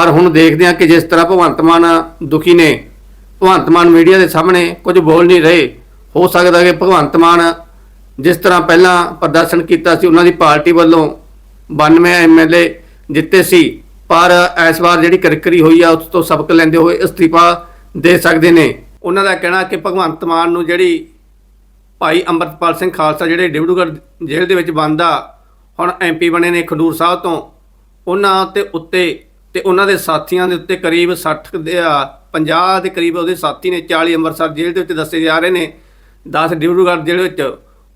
ਪਰ ਹੁਣ ਦੇਖਦੇ ਹਾਂ ਕਿ ਜਿਸ ਤਰ੍ਹਾਂ ਭਗਵੰਤ ਮਾਨ ਦੁਖੀ ਨੇ, ਭਗਵੰਤ ਮਾਨ ਮੀਡੀਆ ਦੇ ਸਾਹਮਣੇ ਕੁਝ ਬੋਲ ਨਹੀਂ ਰਹੇ, ਹੋ ਸਕਦਾ ਕਿ ਭਗਵੰਤ ਮਾਨ ਜਿਸ ਤਰ੍ਹਾਂ ਪਹਿਲਾਂ ਪ੍ਰਦਰਸ਼ਨ ਕੀਤਾ ਸੀ, ਉਹਨਾਂ ਦੀ ਪਾਰਟੀ ਵੱਲੋਂ 92 ਐਮਐਲਏ ਜਿੱਤੇ ਸੀ, ਪਰ ਇਸ ਵਾਰ ਜਿਹੜੀ ਕਰਕਰੀ ਹੋਈ ਆ, ਉਸ ਤੋਂ ਸਬਕ ਲੈਂਦੇ ਹੋਏ ਅਸਤੀਫਾ ਦੇ ਸਕਦੇ ਨੇ। ਉਹਨਾਂ ਦਾ ਕਹਿਣਾ ਕਿ ਭਗਵੰਤ ਮਾਨ ਨੂੰ ਜਿਹੜੀ ਭਾਈ ਅੰਮ੍ਰਿਤਪਾਲ ਸਿੰਘ ਖਾਲਸਾ ਜਿਹੜੇ ਡਿਬੜੂਗੜ੍ਹ ਜੇਲ੍ਹ ਦੇ ਵਿੱਚ ਬੰਦ ਆ ਹੁਣ ਐਮਪੀ ਬਣੇ ਨੇ ਖਡੂਰ ਸਾਹਿਬ ਤੋਂ, ਉਹਨਾਂ ਤੇ ਉੱਤੇ ਤੇ ਉਹਨਾਂ ਦੇ ਸਾਥੀਆਂ ਦੇ ਉੱਤੇ ਕਰੀਬ 60 ਦੇ ਆ, 50 ਦੇ ਕਰੀਬ ਉਹਦੇ ਸਾਥੀ ਨੇ 40 ਅੰਮ੍ਰਿਤਸਰ ਜੇਲ੍ਹ ਦੇ ਵਿੱਚ ਦੱਸੇ ਜਾ ਰਹੇ ਨੇ। 10 ਡਿਬਰੂਗੜ੍ਹ ਜੇਲ੍ਹ ਵਿੱਚ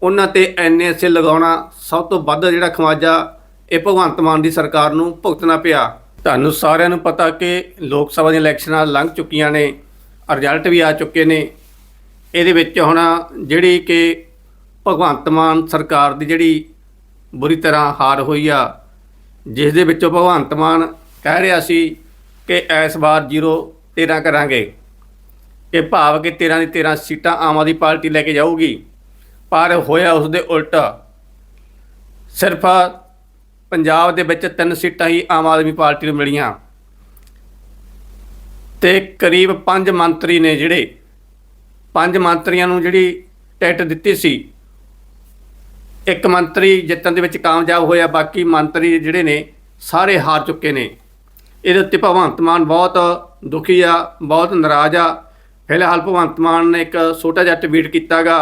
ਉਹਨਾਂ ਤੇ ਐਨਐਸਏ ਲਗਾਉਣਾ ਸਭ ਤੋਂ ਵੱਧ ਜਿਹੜਾ ਖਵਾਜਾ ਇਹ ਭਗਵੰਤ ਮਾਨ ਦੀ ਸਰਕਾਰ ਨੂੰ ਭੁਗਤਣਾ ਪਿਆ। ਤੁਹਾਨੂੰ ਸਾਰਿਆਂ ਨੂੰ ਪਤਾ ਕਿ ਲੋਕ ਸਭਾ ਦੀਆਂ ਇਲੈਕਸ਼ਨਾਂ ਲੰਘ ਚੁੱਕੀਆਂ ਨੇ ਰਿਜ਼ਲਟ ਵੀ ਆ ਚੁੱਕੇ ਨੇ। ਇਹਦੇ ਵਿੱਚ ਹੁਣ ਜਿਹੜੀ ਕਿ ਭਗਵੰਤ ਮਾਨ ਸਰਕਾਰ ਦੀ ਜਿਹੜੀ ਬੁਰੀ ਤਰ੍ਹਾਂ ਹਾਰ ਹੋਈ ਆ ਜਿਸ ਦੇ ਵਿੱਚੋਂ ਭਗਵੰਤ ਮਾਨ ਕਹਿ ਰਿਹਾ ਸੀ ਕਿ ਇਸ ਵਾਰ 0 13 ਕਰਾਂਗੇ। ਇਹ ਭਾਵ ਕਿ 13 ਦੀ 13 ਸੀਟਾਂ ਆਮ ਆਦਮੀ ਪਾਰਟੀ ਲੈ ਕੇ ਜਾਊਗੀ। ਪਰ ਹੋਇਆ ਉਸ ਦੇ ਉਲਟ। ਸਿਰਫ ਪੰਜਾਬ ਦੇ ਵਿੱਚ ਤਿੰਨ ਸੀਟਾਂ ਹੀ ਆਮ ਆਦਮੀ ਪਾਰਟੀ ਨੂੰ ਮਿਲੀਆਂ। ਤੇ ਕਰੀਬ ਪੰਜ ਮੰਤਰੀ ਨੇ ਜਿਹੜੇ, ਪੰਜ ਮੰਤਰੀਆਂ ਨੂੰ ਜਿਹੜੀ ਟਿਕਟ ਦਿੱਤੀ ਸੀ, ਇੱਕ ਮੰਤਰੀ ਜਿੱਤਣ ਦੇ ਵਿੱਚ ਕਾਮਯਾਬ ਹੋਇਆ, ਬਾਕੀ ਮੰਤਰੀ ਜਿਹੜੇ ਨੇ ਸਾਰੇ ਹਾਰ ਚੁੱਕੇ ਨੇ। ਇਹਦੇ ਉੱਤੇ ਭਗਵੰਤ ਮਾਨ ਬਹੁਤ ਦੁਖੀ ਆ, ਬਹੁਤ ਨਾਰਾਜ਼ ਆ। ਫਿਲਹਾਲ ਭਗਵੰਤ ਮਾਨ ਨੇ ਇੱਕ ਛੋਟਾ ਜਿਹਾ ਟਵੀਟ ਕੀਤਾਗਾ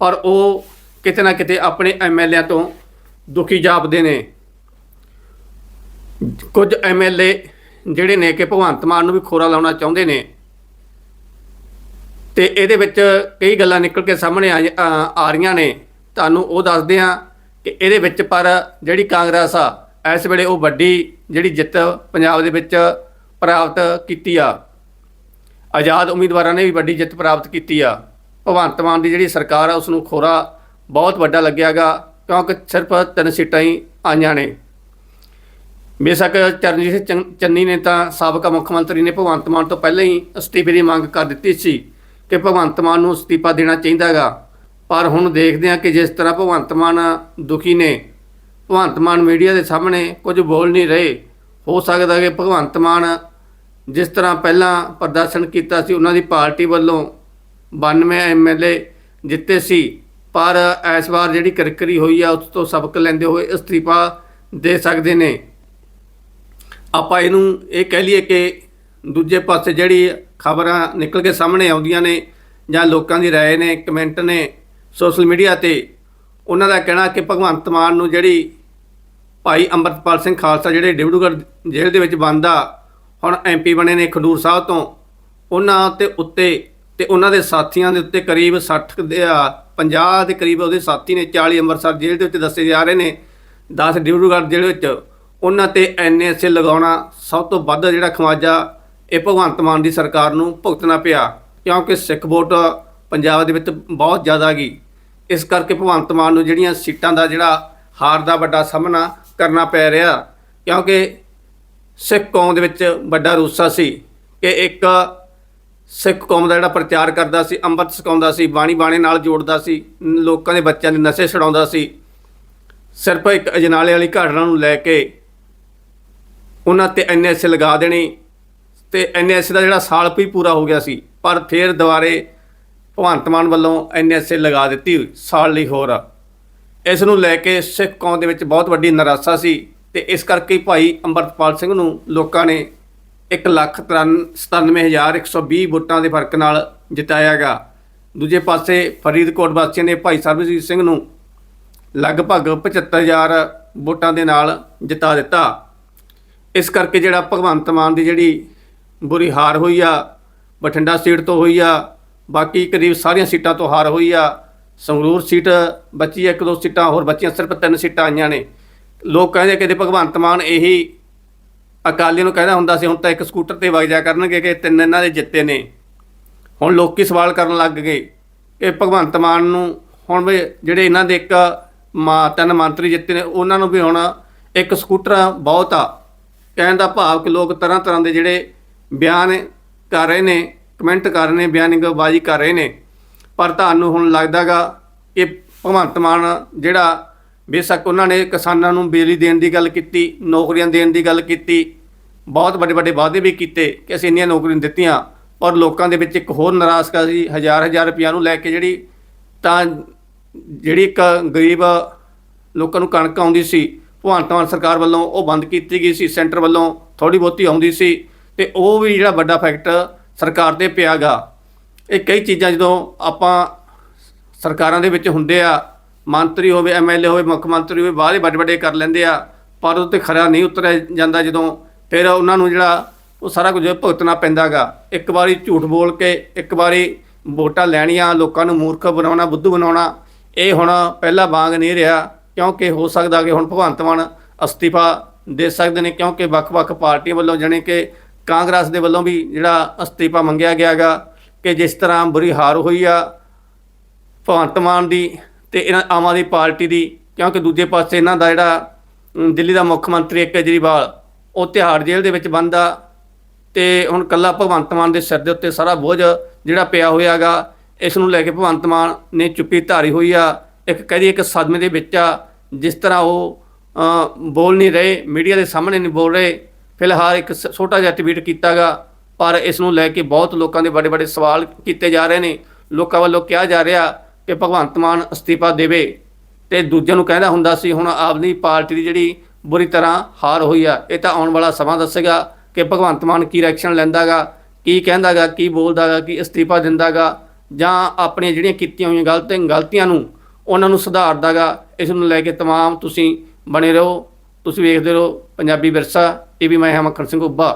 ਪਰ ਉਹ ਕਿਤੇ ਨਾ ਕਿਤੇ ਆਪਣੇ ਐਮਐਲਏਆਂ ਤੋਂ ਦੁਖੀ ਜਾਪਦੇ ਨੇ। ਕੁਝ ਐਮਐਲਏ ਜਿਹੜੇ ਨੇ ਕਿ ਭਗਵੰਤ ਮਾਨ ਨੂੰ ਵੀ ਖੋਰਾ ਲਾਉਣਾ ਚਾਹੁੰਦੇ ਨੇ। ਤੇ ਇਹਦੇ ਵਿੱਚ ਕਈ ਗੱਲਾਂ ਨਿਕਲ ਕੇ ਸਾਹਮਣੇ ਆ ਆ ਆ ਰਹੀਆਂ ਨੇ। ਤੁਹਾਨੂੰ ਉਹ ਦੱਸਦੇ ਆ ਕਿ ਇਹਦੇ ਵਿੱਚ ਪਰ ਜਿਹੜੀ ਕਾਂਗਰਸ ਆ, ਇਸ ਵੇਲੇ ਉਹ ਵੱਡੀ ਜਿਹੜੀ ਜਿੱਤ ਪੰਜਾਬ ਦੇ ਵਿੱਚ ਪ੍ਰਾਪਤ ਕੀਤੀ ਆ। ਆਜ਼ਾਦ ਉਮੀਦਵਾਰਾਂ ਨੇ ਵੀ ਵੱਡੀ ਜਿੱਤ ਪ੍ਰਾਪਤ ਕੀਤੀ ਆ। ਭਗਵੰਤ ਮਾਨ ਦੀ ਜਿਹੜੀ ਸਰਕਾਰ ਆ ਉਸ ਨੂੰ ਖੋਰਾ ਬਹੁਤ ਵੱਡਾ ਲੱਗਿਆਗਾ, ਕਿਉਂਕਿ ਸਿਰਫ ਤਿੰਨ ਸੀਟਾਂ ਹੀ ਆਈਆਂ ਨੇ। ਬੇਸ਼ੱਕ ਚਰਨਜੀਤ ਸਿੰਘ ਚੰਨ- ਚੰਨੀ ਨੇ ਤਾਂ ਸਾਬਕਾ ਮੁੱਖ ਮੰਤਰੀ ਨੇ ਭਗਵੰਤ ਮਾਨ ਤੋਂ ਪਹਿਲਾਂ ਹੀ ਅਸਤੀਫੇ ਦੀ ਮੰਗ ਕਰ ਦਿੱਤੀ ਸੀ ਕਿ ਭਗਵੰਤ ਮਾਨ ਨੂੰ ਅਸਤੀਫਾ ਦੇਣਾ ਚਾਹੀਦਾਗਾ। ਪਰ ਹੁਣ ਦੇਖਦੇ ਹਾਂ ਕਿ ਜਿਸ ਤਰ੍ਹਾਂ ਭਗਵੰਤ ਮਾਨ ਦੁਖੀ ਨੇ ਭਗਵੰਤ ਮਾਨ ਮੀਡੀਆ ਦੇ ਸਾਹਮਣੇ ਕੁਝ ਬੋਲ ਨਹੀਂ ਰਹੇ ਹੋ ਸਕਦਾ ਕਿ ਭਗਵੰਤ ਮਾਨ ਜਿਸ ਤਰ੍ਹਾਂ ਪਹਿਲਾਂ ਪ੍ਰਦਰਸ਼ਨ ਕੀਤਾ ਸੀ ਉਹਨਾਂ ਦੀ ਪਾਰਟੀ ਵੱਲੋਂ 92 ਐਮਐਲਏ ਜਿੱਤੇ ਸੀ ਪਰ ਇਸ ਵਾਰ ਜਿਹੜੀ ਕਰਕਰੀ ਹੋਈ ਆ ਉਸ ਤੋਂ ਸਬਕ ਲੈਂਦੇ ਹੋਏ ਅਸਤੀਫਾ ਦੇ ਸਕਦੇ ਨੇ ਆਪਾਂ ਇਹਨੂੰ ਇਹ ਕਹਿ ਲਈਏ ਕਿ ਦੂਜੇ ਪਾਸੇ ਜਿਹੜੀ ਖਬਰਾਂ ਨਿਕਲ ਕੇ ਸਾਹਮਣੇ ਆਉਂਦੀਆਂ ਨੇ ਜਾਂ ਲੋਕਾਂ ਦੀ رائے ਨੇ ਕਮੈਂਟ ਨੇ ਸੋਸ਼ਲ ਮੀਡੀਆ ਤੇ ਉਹਨਾਂ ਦਾ ਕਹਿਣਾ ਕਿ ਭਗਵੰਤ ਮਾਨ ਨੂੰ ਜਿਹੜੀ ਭਾਈ ਅੰਮ੍ਰਿਤਪਾਲ ਸਿੰਘ ਖਾਲਸਾ ਜਿਹੜੇ ਡਿਬੜੂਗੜ੍ਹ ਜੇਲ੍ਹ ਦੇ ਵਿੱਚ ਬੰਦ ਆ ਹੁਣ ਐਮਪੀ ਬਣੇ ਨੇ ਖਡੂਰ ਸਾਹਿਬ ਤੋਂ, ਉਹਨਾਂ ਤੇ ਉੱਤੇ ਤੇ ਉਹਨਾਂ ਦੇ ਸਾਥੀਆਂ ਦੇ ਉੱਤੇ ਕਰੀਬ 60 ਦੇ 50 ਦੇ ਕਰੀਬ ਉਹਦੇ ਸਾਥੀ ਨੇ 40 ਅੰਮ੍ਰਿਤਸਰ ਜੇਲ੍ਹ ਦੇ ਵਿੱਚ ਦੱਸੇ ਜਾ ਰਹੇ ਨੇ 10 ਡਿਬੜੂਗੜ੍ਹ ਜੇਲ੍ਹ ਵਿੱਚ। ਉਹਨਾਂ ਤੇ ਐਨਐਸਏ ਲਗਾਉਣਾ ਸਭ ਤੋਂ ਵੱਧ ਜਿਹੜਾ ਖਵਾਜਾ ਇਹ ਭਗਵੰਤ ਮਾਨ ਦੀ ਸਰਕਾਰ ਨੂੰ ਭੁਗਤਣਾ ਪਿਆ, ਕਿਉਂਕਿ ਸਿੱਖ ਵੋਟ ਪੰਜਾਬ ਦੇ ਵਿੱਚ ਬਹੁਤ ਜ਼ਿਆਦਾ ਗਈ ਇਸ ਕਰਕੇ ਭਗਵੰਤ ਮਾਨ ਨੂੰ ਜਿਹੜੀਆਂ ਸੀਟਾਂ ਦਾ ਜਿਹੜਾ ਹਾਰ ਦਾ ਵੱਡਾ ਸਾਹਮਣਾ ਕਰਨਾ ਪੈ ਰਿਹਾ, ਕਿਉਂਕਿ ਸਿੱਖ ਕੌਮ ਦੇ ਵਿੱਚ ਵੱਡਾ ਰੂਸਾ ਸੀ ਕਿ ਇੱਕ ਸਿੱਖ ਕੌਮ ਦਾ ਜਿਹੜਾ ਪ੍ਰਚਾਰ ਕਰਦਾ ਸੀ, ਅੰਮ੍ਰਿਤ ਛਕਾਉਂਦਾ ਸੀ, ਬਾਣੀ ਬਾਣੇ ਨਾਲ ਜੋੜਦਾ ਸੀ, ਲੋਕਾਂ ਦੇ ਬੱਚਿਆਂ ਦੇ ਨਸ਼ੇ ਛਡਾਉਂਦਾ ਸੀ, ਸਿਰਫ ਇੱਕ ਅਜਨਾਲੇ ਵਾਲੀ ਘਟਨਾ ਨੂੰ ਲੈ ਕੇ ਉਹਨਾਂ ਤੇ ਐਨਐਸਏ ਲਗਾ ਦੇਣੀ ਤੇ ਐਨਐਸਏ ਦਾ ਜਿਹੜਾ ਸਾਲ ਵੀ ਪੂਰਾ ਹੋ ਗਿਆ ਸੀ, ਪਰ ਫਿਰ ਦੁਬਾਰੇ ਭਗਵੰਤ ਮਾਨ ਵੱਲੋਂ ਐਨਐਸਏ ਲਗਾ ਦਿੱਤੀ ਸਾਲ ਲਈ ਹੋਰ ਇਸ ਨੂੰ ਲੈ ਕੇ ਸਿੱਖ ਕੌਮ ਦੇ ਵਿੱਚ ਬਹੁਤ ਵੱਡੀ ਨਿਰਾਸ਼ਾ ਸੀ ਤੇ ਇਸ ਕਰਕੇ ਭਾਈ ਅੰਮ੍ਰਿਤਪਾਲ ਸਿੰਘ ਨੂੰ ਲੋਕਾਂ ਨੇ 197120 ਵੋਟਾਂ ਦੇ ਫ਼ਰਕ ਨਾਲ ਜਿਤਾਇਆਗਾ ਦੂਜੇ ਪਾਸੇ ਫਰੀਦਕੋਟ ਵਾਸੀਆਂ ਨੇ ਭਾਈ ਸਰਬਜੀਤ ਸਿੰਘ ਨੂੰ ਲਗਭਗ 75000 ਵੋਟਾਂ ਦੇ ਨਾਲ ਜਿਤਾ ਦਿੱਤਾ। ਇਸ ਕਰਕੇ ਜਿਹੜਾ ਭਗਵੰਤ ਮਾਨ ਦੀ ਜਿਹੜੀ ਬੁਰੀ ਹਾਰ ਹੋਈ ਆ, ਬਠਿੰਡਾ ਸੀਟ ਤੋਂ ਹੋਈ ਆ ਬਾਕੀ ਕਰੀਬ ਸਾਰੀਆਂ ਸੀਟਾਂ ਤੋਂ ਹਾਰ ਹੋਈ ਆ। ਸੰਗਰੂਰ ਸੀਟ ਬਚੀ ਇੱਕ ਦੋ ਸੀਟਾਂ, ਹੋਰ ਬਚੀਆਂ ਸਿਰਫ ਤਿੰਨ ਸੀਟਾਂ ਆਈਆਂ ਨੇ। ਲੋਕ ਕਹਿੰਦੇ ਕਿ ਜੇ ਭਗਵੰਤ ਮਾਨ ਇਹੀ ਅਕਾਲੀ ਨੂੰ ਕਹਿੰਦਾ ਹੁੰਦਾ ਸੀ, ਹੁਣ ਤਾਂ ਇੱਕ ਸਕੂਟਰ ਤੇ ਵਗ ਜਾ ਕਰਨਗੇ ਕਿ ਤਿੰਨ ਇਹਨਾਂ ਦੇ ਜਿੱਤੇ ਨੇ। ਹੁਣ ਲੋਕੀ ਸਵਾਲ ਕਰਨ ਲੱਗ ਗਏ ਕਿ ਭਗਵੰਤ ਮਾਨ ਨੂੰ ਹੁਣ ਵੀ ਜਿਹੜੇ ਇਹਨਾਂ ਦੇ ਇੱਕ ਮਾ, ਤਿੰਨ ਮੰਤਰੀ ਜਿੱਤੇ ਨੇ, ਉਹਨਾਂ ਨੂੰ ਵੀ ਹੁਣ ਇੱਕ ਸਕੂਟਰ ਬਹੁਤ ਆ। ਕਹਿਣ ਦਾ ਭਾਵ ਕਿ ਲੋਕ ਤਰ੍ਹਾਂ ਤਰ੍ਹਾਂ ਦੇ ਜਿਹੜੇ ਬਿਆਨ ਕਰ ਰਹੇ ਨੇ ਕਮੈਂਟ ਕਰ ਰਹੇ ਨੇ ਬਿਆਨਿੰਗਬਾਜ਼ੀ ਕਰ ਰਹੇ ਨੇ। ਪਰ ਤੁਹਾਨੂੰ ਹੁਣ ਲੱਗਦਾਗਾ ਕਿ ਭਗਵੰਤ ਮਾਨ ਜਿਹੜਾ ਬੇਸ਼ੱਕ ਉਹਨਾਂ ਨੇ ਕਿਸਾਨਾਂ ਨੂੰ ਬਿਜਲੀ ਦੇਣ ਦੀ ਗੱਲ ਕੀਤੀ, ਨੌਕਰੀਆਂ ਦੇਣ ਦੀ ਗੱਲ ਕੀਤੀ, ਬਹੁਤ ਵੱਡੇ ਵੱਡੇ ਵਾਅਦੇ ਵੀ ਕੀਤੇ ਕਿ ਅਸੀਂ ਇੰਨੀਆਂ ਨੌਕਰੀਆਂ ਦਿੱਤੀਆਂ, ਔਰ ਲੋਕਾਂ ਦੇ ਵਿੱਚ ਇੱਕ ਹੋਰ ਨਾਰਾਜ਼ਗੀ ਸੀ ਹਜ਼ਾਰ ਹਜ਼ਾਰ ਰੁਪਈਆ ਨੂੰ ਲੈ ਕੇ ਜਿਹੜੀ ਤਾਂ ਜਿਹੜੀ ਇੱਕ ਗਰੀਬ ਲੋਕਾਂ ਨੂੰ ਕਣਕ ਆਉਂਦੀ ਸੀ, ਭਗਵੰਤ ਮਾਨ ਸਰਕਾਰ ਵੱਲੋਂ ਉਹ ਬੰਦ ਕੀਤੀ ਗਈ ਸੀ, ਸੈਂਟਰ ਵੱਲੋਂ ਥੋੜੀ ਬਹੁਤੀ ਆਉਂਦੀ ਸੀ, ਤੇ ਉਹ ਵੀ ਜਿਹੜਾ ਵੱਡਾ ਫੈਕਟ ਸਰਕਾਰ ਤੇ ਪਿਆਗਾ। ਇਹ ਕਈ ਚੀਜ਼ਾਂ ਜਦੋਂ ਆਪਾਂ ਸਰਕਾਰਾਂ ਦੇ ਵਿੱਚ ਹੁੰਦੇ ਆ, ਮੰਤਰੀ ਹੋਵੇ ਐਮਐਲਏ ਹੋਵੇ, ਮੁੱਖ ਮੰਤਰੀ ਹੋਵੇ ਬਾਹਲੇ ਵੱਡੇ ਵੱਡੇ ਕਰ ਲੈਂਦੇ ਆ, ਪਰ ਉਹ ਤੇ ਖਰਾ ਨਹੀਂ ਉਤਰਿਆ ਜਾਂਦਾ ਜਦੋਂ ਫਿਰ ਉਹਨਾਂ ਨੂੰ ਜਿਹੜਾ ਉਹ ਸਾਰਾ ਕੁਝ ਭੁਗਤਣਾ ਪੈਂਦਾਗਾ। ਇੱਕ ਵਾਰੀ ਝੂਠ ਬੋਲ ਕੇ, ਇੱਕ ਵਾਰੀ ਵੋਟਾਂ ਲੈਣੀਆਂ, ਲੋਕਾਂ ਨੂੰ ਮੂਰਖ ਬਣਾਉਣਾ, ਬੁੱਧੂ ਬਣਾਉਣਾ, ਇਹ ਹੁਣ ਪਹਿਲਾ ਵਾਂਗ ਨਹੀਂ ਰਿਹਾ, ਕਿਉਂਕਿ ਹੋ ਸਕਦਾ ਕਿ ਹੁਣ ਭਗਵੰਤ ਮਾਨ ਅਸਤੀਫਾ ਦੇ ਸਕਦੇ ਨੇ, ਕਿਉਂਕਿ ਵੱਖ-ਵੱਖ ਪਾਰਟੀਆਂ ਵੱਲੋਂ ਜਾਣੀ ਕਿ ਕਾਂਗਰਸ ਦੇ ਵੱਲੋਂ ਵੀ ਜਿਹੜਾ ਅਸਤੀਫਾ ਮੰਗਿਆ ਗਿਆਗਾ ਕਿ ਜਿਸ ਤਰ੍ਹਾਂ ਬੁਰੀ ਹਾਰ ਹੋਈ ਆ, ਭਗਵੰਤ ਮਾਨ ਦੀ ਤੇ ਇਹਨਾਂ ਆਮ ਆਦਮੀ ਪਾਰਟੀ ਦੀ, ਕਿਉਂਕਿ ਦੂਜੇ ਪਾਸੇ ਇਹਨਾਂ ਦਾ ਜਿਹੜਾ ਦਿੱਲੀ ਦਾ ਮੁੱਖ ਮੰਤਰੀ ਹੈ ਕੇਜਰੀਵਾਲ, ਉਹ ਤਿਹਾੜ ਜੇਲ੍ਹ ਦੇ ਵਿੱਚ ਬੰਦ ਆ ਤੇ ਹੁਣ ਕੱਲਾ ਭਗਵੰਤ ਮਾਨ ਦੇ ਸਿਰ ਦੇ ਉੱਤੇ ਸਾਰਾ ਬੋਝ ਜਿਹੜਾ ਪਿਆ ਹੋਇਆਗਾ, ਇਸ ਨੂੰ ਲੈ ਕੇ ਭਗਵੰਤ ਮਾਨ ਨੇ ਚੁੱਪੀ ਧਾਰੀ ਹੋਈ ਆ, ਇੱਕ ਕਹਦੀ ਇੱਕ ਸਦਮੇ ਦੇ ਵਿੱਚ ਆ, ਜਿਸ ਤਰ੍ਹਾਂ ਉਹ ਬੋਲ ਨਹੀਂ ਰਹੇ, ਮੀਡੀਆ ਦੇ ਸਾਹਮਣੇ ਨਹੀਂ ਬੋਲ ਰਹੇ ਫਿਲਹਾਲ ਇੱਕ ਸ- ਛੋਟਾ ਜਿਹਾ ਟਵੀਟ ਕੀਤਾਗਾ, ਪਰ ਇਸ ਨੂੰ ਲੈ ਕੇ ਬਹੁਤ ਲੋਕਾਂ ਦੇ ਵੱਡੇ ਵੱਡੇ ਸਵਾਲ ਕੀਤੇ ਜਾ ਰਹੇ ਨੇ। ਲੋਕਾਂ ਵੱਲੋਂ ਕਿਹਾ ਜਾ ਰਿਹਾ ਕਿ ਭਗਵੰਤ ਮਾਨ ਅਸਤੀਫਾ ਦੇਵੇ। ਤੇ ਦੂਜਿਆਂ ਨੂੰ ਕਹਿੰਦਾ ਹੁੰਦਾ ਸੀ, ਹੁਣ ਆਪਣੀ ਪਾਰਟੀ ਦੀ ਜਿਹੜੀ ਬੁਰੀ ਤਰ੍ਹਾਂ ਹਾਰ ਹੋਈ ਆ, ਇਹ ਤਾਂ ਆਉਣ ਵਾਲਾ ਸਮਾਂ ਦੱਸੇਗਾ ਕਿ ਭਗਵੰਤ ਮਾਨ ਕੀ ਰਿਐਕਸ਼ਨ ਲੈਂਦਾਗਾ, ਕੀ ਕਹਿੰਦਾਗਾ, ਕੀ ਬੋਲਦਾਗਾ, ਕੀ ਅਸਤੀਫਾ ਦਿੰਦਾਗਾ, ਜਾਂ ਆਪਣੀਆਂ ਜਿਹੜੀਆਂ ਕੀਤੀਆਂ ਹੋਈਆਂ ਗਲਤੀਆਂ ਗਲਤੀਆਂ ਨੂੰ ਉਹਨਾਂ ਨੂੰ ਸੁਧਾਰਦਾਗਾ। ਇਸ ਨੂੰ ਲੈ ਕੇ ਤਮਾਮ ਤੁਸੀਂ ਬਣੇ ਰਹੋ। ਤੁਸੀਂ ਵੇਖਦੇ ਰਹੋ ਪੰਜਾਬੀ ਵਿਰਸਾ ਟੀਵੀ ਮੈਂ ਹਾਂ ਮੱਖਣ ਸਿੰਘ ਉੱਬਾ